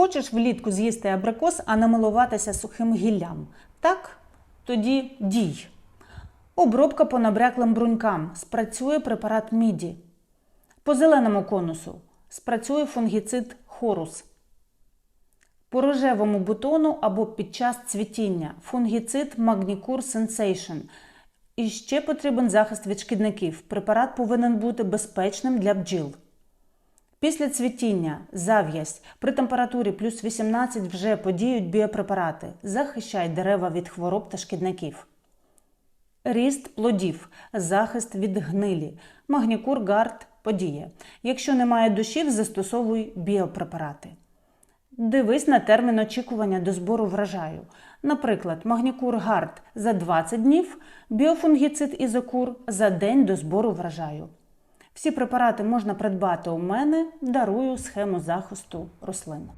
Хочеш влітку з'їсти абрикос, а намилуватися сухим гіллям? Так? Тоді дій. Обробка по набряклим брунькам. Спрацює препарат міді. По зеленому конусу спрацює фунгіцид хорус. По рожевому бутону або під час цвітіння фунгіцид Magnicure Sensation. І ще потрібен захист від шкідників. Препарат повинен бути безпечним для бджіл. Після цвітіння зав'язь при температурі плюс 18 вже подіють біопрепарати. Захищай дерева від хвороб та шкідників. Ріст плодів, захист від гнилі. Магнікур гард подіє. Якщо немає душів, застосовуй біопрепарати. Дивись на термін очікування до збору врожаю. Наприклад, магнікур гард за 20 днів, біофунгіцид ізокур за день до збору врожаю. Всі препарати можна придбати у мене, дарую схему захисту рослин.